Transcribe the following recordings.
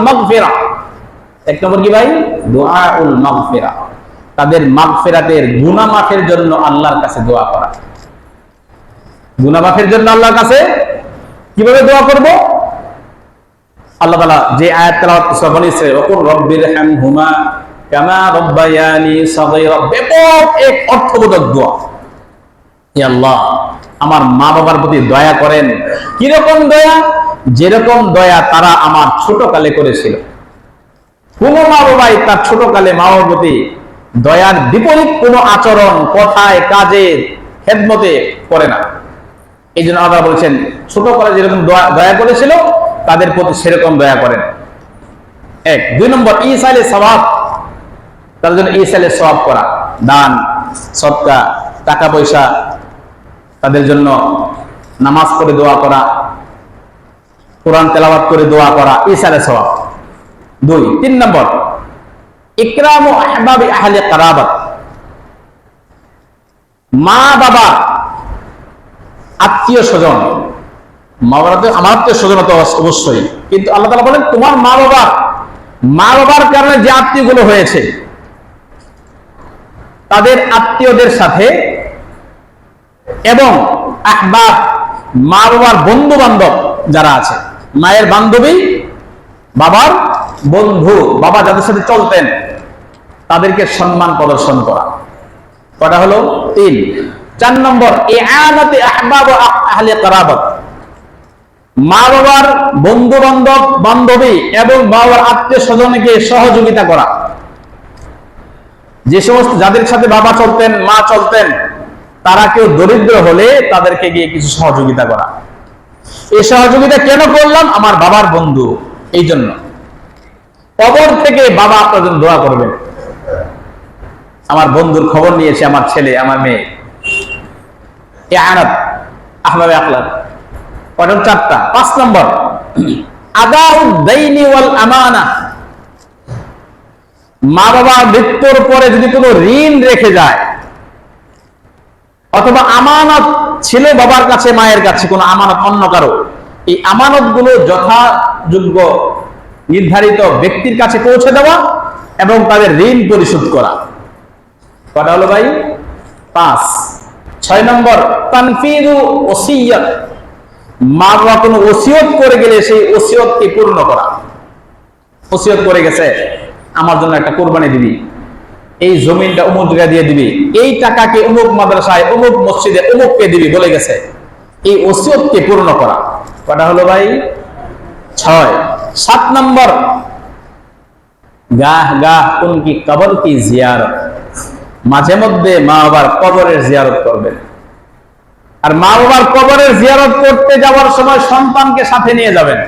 মাগফিরা। এক নম্বর কি ভাই? মাগফিরা। তাদের মাফের জন্য আল্লাহর কাছে দোয়া করা। মাফের জন্য আল্লাহর কাছে কীভাবে দোয়া করব? আল্লাহ তাআলা যে আয়াত তেলাওয়াত ওকুর রব্বির হামহুমা কামা রব্বায়ানি সাগীরা। ব্যাপক এক অর্থবোধক দোয়া। আল্লাহ, আমার মা বাবার প্রতি দয়া করেন। কীরকম দয়া? যেরকম দয়া তারা আমার ছোট কালে করেছিল। কোন মা বাবাই তার ছোট কালে মা বাবার প্রতি দয়ার বিপরীত কোন আচরণ কথায়, কাজে হেদমতে করে না। এই জন্য আল্লাহ বলছেন ছোট কালে যেরকম দয়া- করেছিল, তাদের প্রতি সেরকম দয়া করেন। এক। দুই নম্বর ইসাইলে স্বভাব তার জন্য ইসাইলে স্বভাব করা, দান, সৎকা, টাকা পয়সা, তাদের জন্য নামাজ পড়ে দোয়া করা কোরআন তেলাওয়াত করে দোয়া করা ইসালে স্বভাব দুই, তিন নম্বর, ইকরাম ও আহবাব আহলে কারাবাত। মা, বাবা, আত্মীয় স্বজন মা বাবা তো আমার আত্মীয় স্বজন তো অবশ্যই। কিন্তু আল্লাহ তালা বলেন, তোমার মা, বাবা, মা, বাবার কারণে যে আত্মীয়গুলো হয়েছে, তাদের আত্মীয়দের সাথে এবং আহবাব, মা, বাবার বন্ধু বান্ধব যারা আছে মায়ের বান্ধবী, বাবার বন্ধু, বাবা যাদের সাথে চলতেন, তাদেরকে সম্মান প্রদর্শন করা। কটা হলো? তিন। চার নম্বর মা বাবার বন্ধু বান্ধব বান্ধবী এবং বাবার আত্মীয় স্বজনকে সহযোগিতা করা। যে সমস্ত যাদের সাথে বাবা চলতেন, মা চলতেন, তারা কেউ দরিদ্র হলে তাদেরকে গিয়ে কিছু সহযোগিতা করা। এই সহযোগিতা কেন করলাম? আমার বাবার বন্ধু। এই জন্য কবর থেকে বাবা আপনার জন্য দোয়া করবেন। আমার বন্ধুর খবর নিয়েছে আমার ছেলে, আমার মেয়ে। এ আনাত কটন চারটা, পাঁচ নম্বর। মা বাবা মৃত্যুর পরে যদি কোনো ঋণ রেখে যায় অথবা আমানত ছিল বাবার কাছে, মায়ের কাছে, কোনো আমানত অন্য কারও। এই আমানতগুলো যথাযোগ্য নির্ধারিত ব্যক্তির কাছে পৌঁছে দেওয়া এবং তাদের ঋণ পরিশোধ করা। কটা হলো ভাই? পাঁচ। ছয় নম্বর ওসিয়ত। মা বাবা কোনো ওসিয়ত করে গেলে সেই ওসিয়তকে পূর্ণ করা। ওসিয়ত করে গেছে, আমার জন্য একটা কোরবানি দিবি। এই জমিনটা অমুক জায়গায় দিয়ে দিবি। এই টাকাকে অমুক মাদ্রাসায় অমুক মসজিদে অমুককে দিবি বলে গেছে। এই ওসিয়তকে পূর্ণ করা। কটা হলো ভাই? ছয়। সাত নম্বর। গাহ গাহ কোন কি কবর কি জিয়ারত? মাঝে মধ্যে মা বাবার কবরের জিয়ারত করবেন আর মা বাবার কবরের জিয়ারত করতে যাওয়ার সময় সন্তানকে সাথে নিয়ে যাবেন।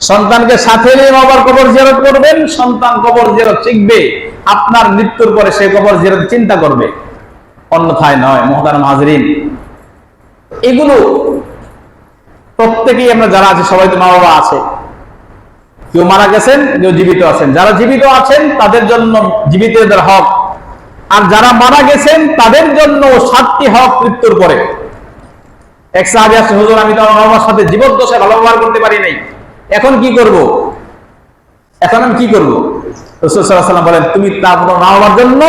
সন্তানকে সাথে নিয়ে বাবার কবর জিয়ারত করবেন, সন্তান কবর জিয়ারত শিখবে, আপনার মৃত্যুর পরে সে কবর জিয়ারত চিন্তা করবে। অন্যথায় নয়, মহতারাম হাজরিন। এগুলো প্রত্যেকেই আমরা যারা আছে, সবাই তো মা বাবা আছে। কেউ মারা গেছেন, কেউ জীবিত আছেন। যারা জীবিত আছেন, তাদের জন্য জীবিতদের হক। আর যারা মারা গেছেন, তাদের জন্য সাতটি হক মৃত্যুর পরে। এক আছে, হুজুর, আমি তো আমার বাবার সাথে জীবদ্দশায় ভালো ব্যবহার করতে পারি নাই। এখন কি করব? এখন আমি কি করব? রসুল সাল্লাহ সাল্লাম বলেন, তুমি তার জন্য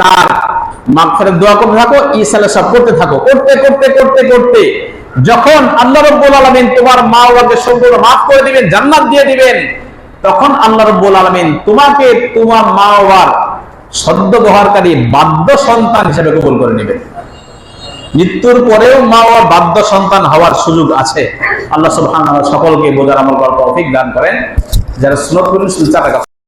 তার মাগফিরাত দোয়া করতে থাকো ইসালে সব করতে থাকো। করতে করতে করতে করতে যখন আল্লাহ রব্বুল আলামিন তোমার মা বাবাকে সম্পূর্ণ মাফ করে দিবেন, জান্নাত দিয়ে দিবেন, তখন আল্লাহ রব্বুল আলামিন তোমাকে তোমার মা বাবার সদ্য ব্যবহারকারী বাদ্য সন্তান হিসেবে কবুল করে নেবেন। মৃত্যুর পরেও মা বাবার বাদ্য সন্তান হওয়ার সুযোগ আছে। আল্লাহ সকলকে বোঝার আমল করার তৌফিক দান করেন। যারা সুন্নাত করেন সুলচা